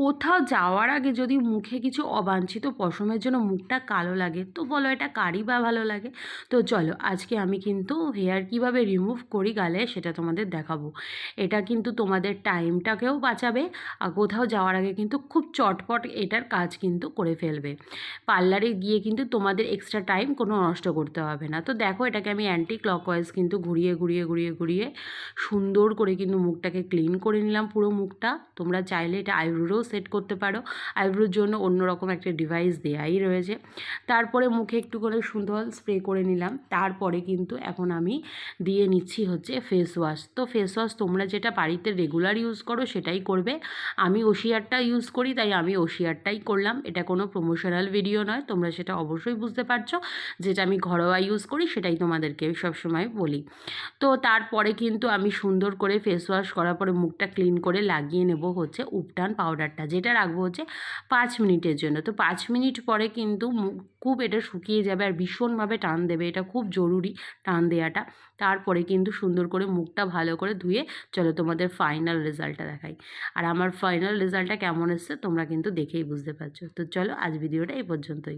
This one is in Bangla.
কোথাও যাওয়ার আগে যদি মুখে কিছু অবাঞ্ছিত পশমের জন্য মুখটা কালো লাগে, তো বলো এটা কারই বা ভালো লাগে? তো চলো, আজকে আমি কিন্তু হেয়ার কীভাবে রিমুভ করি গালে সেটা তোমাদের দেখাবো। এটা কিন্তু তোমাদের টাইমটাকেও বাঁচাবে আর কোথাও যাওয়ার আগে কিন্তু খুব চটপট এটার কাজ কিন্তু করে ফেলবে। পার্লারে গিয়ে কিন্তু তোমাদের এক্সট্রা টাইম কোনো নষ্ট করতে হবে না। তো দেখো এটাকে আমি অ্যান্টি ক্লকওয়াইজ কিন্তু ঘুরিয়ে ঘুরিয়ে ঘুরিয়ে ঘুরিয়ে সুন্দর করে কিন্তু মুখটাকে ক্লিন করে নিলাম পুরো মুখটা। তোমরা চাইলে এটা আইব্রোও সেট করতে পারো। আইব্রোর জন্য অন্যরকম একটা ডিভাইস দেয়াই রয়েছে। তারপরে মুখে একটু করে সুন্দর স্প্রে করে নিলাম। তারপরে কিন্তু এখন আমি দিয়ে নিচ্ছি হচ্ছে ফেস ওয়াশ তো ফেস ওয়াশ তোমরা যেটা বাড়িতে রেগুলার ইউজ করো সেটাই করবে। আমি ওশিয়ারটা ইউজ করি, তাই আমি ওশিয়ারটাই করলাম। এটা কোনো প্রমোশনাল ভিডিও নয়, তোমরা সেটা অবশ্যই বুঝতে পারছ। যেটা আমি ঘরোয়া ইউজ করি, সেটাই তোমাদেরকে সবসময় বলি। তো তারপরে কিন্তু আমি সুন্দর করে ফেস ওয়াশ করার পরে মুখটা ক্লিন করে লাগিয়ে নেব হচ্ছে উপটান পাউডারটা যেটা রাখব হচ্ছে পাঁচ মিনিটের জন্য। তো পাঁচ মিনিট পরে কিন্তু খুব এটা শুকিয়ে যাবে আর ভীষণভাবে টান দেবে। এটা খুব জরুরি টান দেওয়াটা তারপরে কিন্তু সুন্দর করে মুখটা ভালো করে ধুয়ে চলো তোমাদের ফাইনাল রেজাল্টটা দেখাই। আর আমার ফাইনাল রেজাল্টটা কেমন এসছে তোমরা কিন্তু দেখেই বুঝতে পারছ। তো চলো আজ ভিডিওটা এই পর্যন্তই।